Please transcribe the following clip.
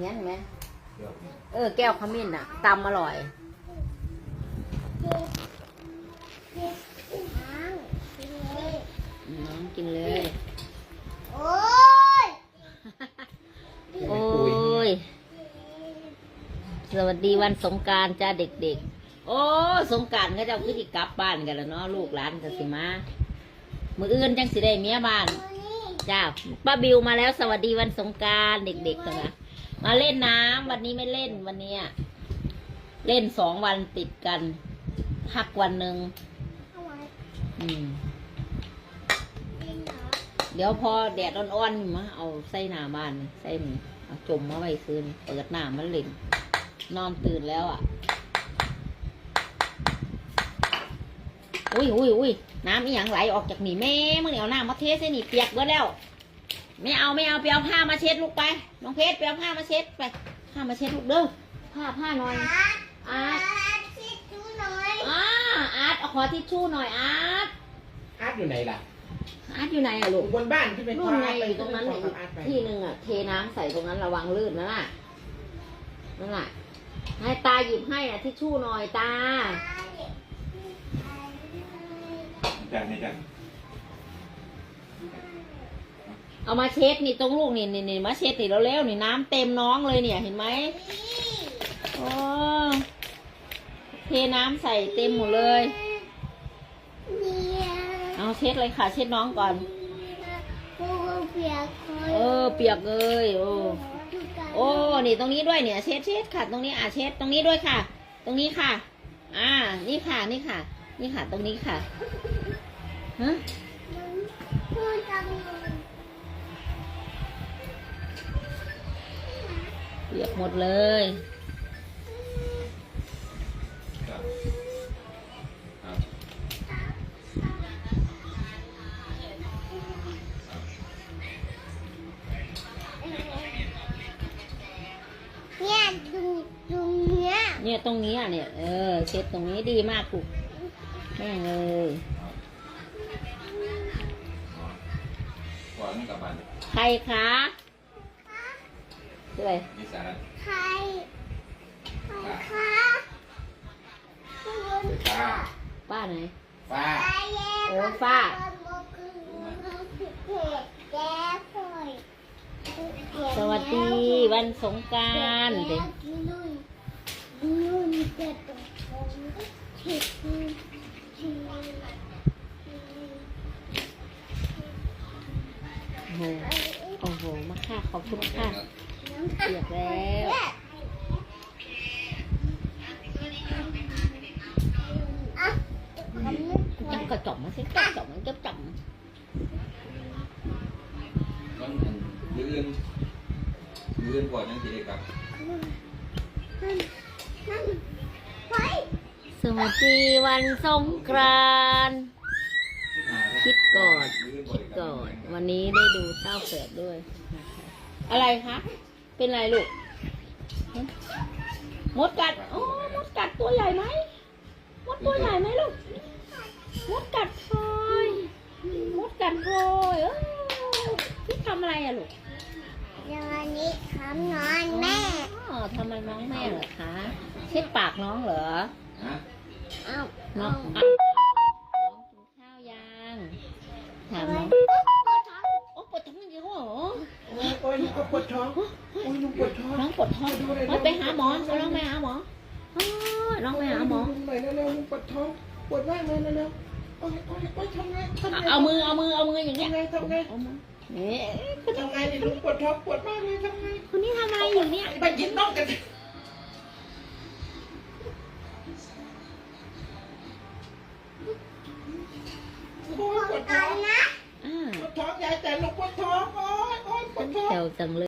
เนี้ยเห็นไหมเออ แก้วขมิ้นอะตำอร่อยน้องกินเลย โอ้ย โอ้ย สวัสดีวันสงกรารจ้าเด็กๆ โอ้ สงกรารก็จะขึ้นอีกกลับบ้านกันแล้วเนาะลูกหลานจะสิมา มืออื่นจังสิได้เมียบ้าน จ้าป้าบิวมาแล้วสวัสดีวันสงกรารเด็กๆนะคะ มาเล่นน้ำวันนี้ไม่เล่นวันเนี้ยเล่นสองวันติดกันพักวันหนึ่งอืมเดี๋ยวพอแดดอ่อนๆมาเอาใส่หน้าบ้านนี่ใส่นี่เอาจมมาไว้คืนเปิดหน้ามันเล่น นอนตื่นแล้วอะ อุ้ยอุ้ยอุ้ยน้ำอีหยังไหลออกจากนี่แม่มึงเนี่ยเอาน้ำมาเทใส่นี่เปียกเบิดแล้ว ไม่เอาไม่เอาไปเอาผ้ามาเช็ดลูกไป น้องเพชรไปเอาผ้ามาเช็ดไป ผ้ามาเช็ดลูกเด้อ ผ้าผ้าหน่อย อาร์ตชิดดูหน่อยอ่าอาร์ตเอาขอทิชชู่หน่อยอาร์ตอาร์ตอยู่ไหนล่ะอาร์ตอยู่ไหนอะอลูก ยู่บนบ้านที่เป็นนู่นไงไปอยู่ตรงนั้นขออีกับกอาร์ตไปที่หนึ่งอะเทน้ำใส่ตรงนั้นระวังลื่นนะน่ะนั่นแหละให้ตาหยิบให้อะทิชชู่หน่อยตาจานนี่จาน เอามาเช็ดนี่ตรงลูกนี่นี่นี่มาเช็ดนี่เร็วนี่น้ำเต็มน้องเลยเนี่ยเห็นไหมโอ้เทน้ำใส่เต็มหมดเลย เนี่ยเอาเช็ดเลยค่ะ เช็ดน้องก่อน กูเปียกคอยเออ เปียกเลยโอ้ โอ้ นี่ตรงนี้ด้วยเนี่ย เช็ดเช็ดค่ะ ตรงนี้อะเช็ดตรงนี้ด้วยค่ะ ตรงนี้ค่ะ อ่า นี่ค่ะ นี่ค่ะ นี่ค่ะ ตรงนี้ค่ะฮะ พูดจังเลย ปียกหมดเลยครับครับเนี่ยดูดูเนี้ยเนี่ยตรงนี้อะเนี่ย เออ เช็ดตรงนี้ดีมากลูกแม่งเลยก่อนนี่กลับบ้านเลยใครคะ ชื่ออะไรนี่สาระใครใครคะคุณฟ้าป้าไหนฟ้าตาแย่โอ้ฟ้าสวัสดีวันสงกรารเด็กนู่นเจ็บตรงชิดชิดโอ้โหโอ้โห มาค่ะ ขอบคุณค่ะ เปียกแล้วจับกระจกมาสิกระจกมันจับจับมันยืนยืนก่อนยังสิได้กลับสวัสดีวันสงกรานต์คิดก่อน คิดก่อน วันนี้ได้ดูเต้าเปิดด้วยนะคะอะไรคะ เป็นไรลูกฮะมดกัดโอ้มดกัดตัวใหญ่ไหมมดตัวใหญ่ไหมลูกมดกัดพลอยมดกัดพลอยเออพี่ทำอะไรอะลูกวันนี้คำนอนแม่อ๋อทำไมน้องแม่เหรอคะเช็ดปากน้องเหรอฮะเอ้าน้เอ้าองอะน้องกินข้าวยังถามน้องโอ้ปวดท้องอีกแล้วเหรอโอ้ยโอ้ยหนูก็ปวดท้องโอ้ยหนูปวดท้องน้องปวดท้องเอาไปหาหมอเอาน้องไปหาหมออ๋อน้องไปหาหมอหน่อยเร็วๆหนูปวดท้องปวดมากเลยเร็วๆโอ้ยโอ้ยโอ้ยทำไงทำไงเอามือเอามือเอามืออย่างเงี้ยทำไงทำไงเอามือนี่ทำไงเนี่ยหนูปวดท้องปวดมากเลยทำไงคนนี้ทำอะไรอยู่เนี่ยไปกินนอกกันโอ้ยปวดท้กัอนงนะอ่าปวดท้องยายแต่ลูกปวดท้องโอ้ยโอ้ยปวดท้องแซวจังเลย